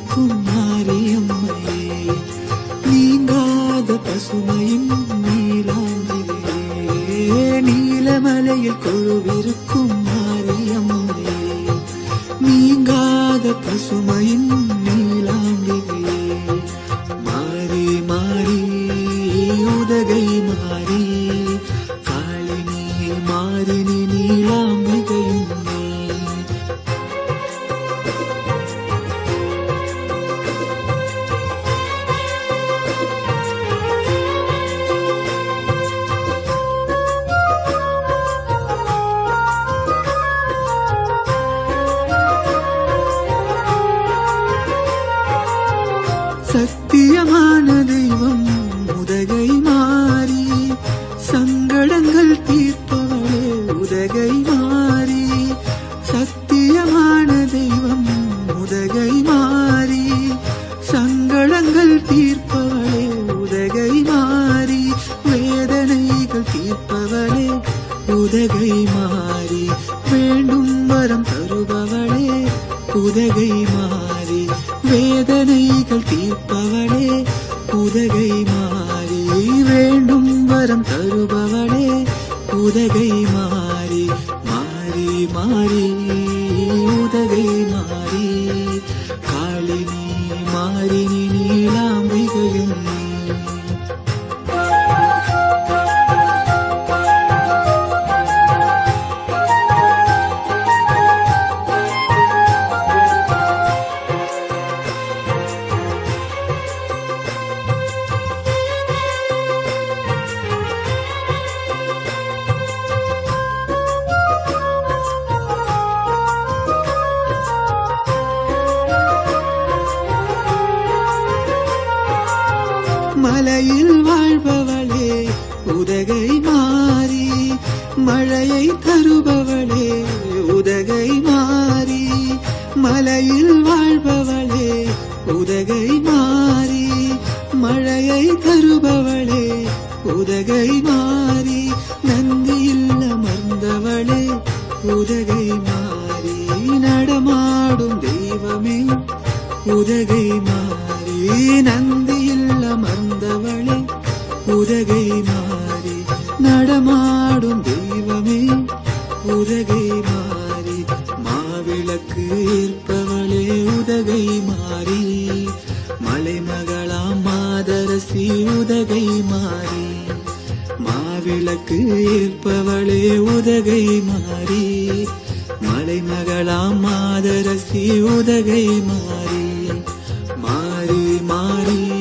குழுவிருக்கும் மாரியம்மையே நீங்காத பசுமையும் நீலாம்பிகையே நீலமலையில் குழுவிருக்கும் மாரியம்மையே நீங்காத பசுமையின் நீ புதகை மாறி வேண்டும் வரம் தருபவளே. புதகை மாறி வேதனைகள் தீர்ப்பவளே. புதகை மாறி வேண்டும் வரம் தருபவளே. புதகை மாறி மாறி மாறி உதகை மாறி காளினி மாறினி மலையில் வாழ்பவளே உதகை மாறி மழையை தருபவளே உதகை மாறி மலையில் வாழ்பவளே உதகை மாறி மழையை தருபவளே உதகை மாறி நந்தியில் அமர்ந்தவளே உதகை மாறி நடமாடும் தெய்வமே உதகை புரகை மாறி நடமாடும் தெய்வமே. உதகை மாறி மாவிளக்கு ஏற்பவளே உதகை மாறி. மலைமகளாம் மாதரசி உதகை மாறி. மாவிளக்கு ஏற்பவளே உதகை மாறி. மலைமகளாம் மாதரசி உதகை மாறி. மாறி மாறி.